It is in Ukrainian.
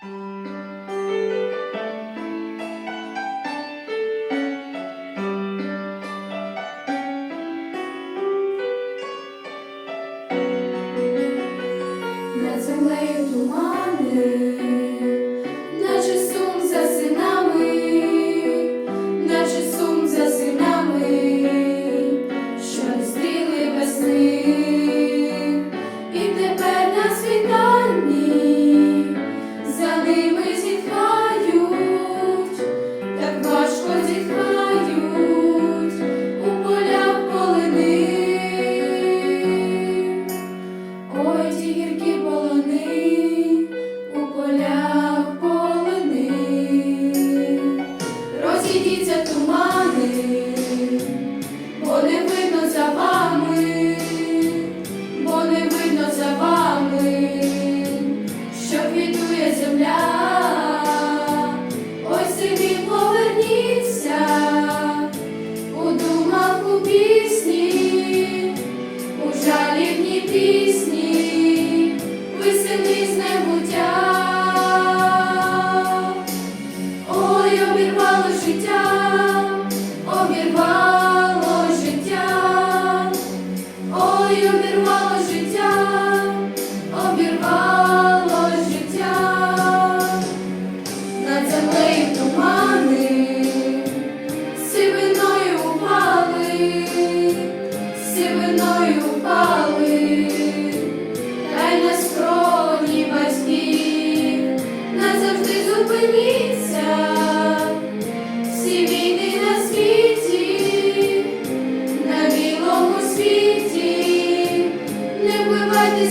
Над Ой, гіркі полони, у полях полини, розійдіться тумани, бо не видно за вами, над землею тумани, сивиною упали, сивиною упали, та на скроні батьків назавжди зупиніться. Всі війни на світі, на білому світі, не вбивайте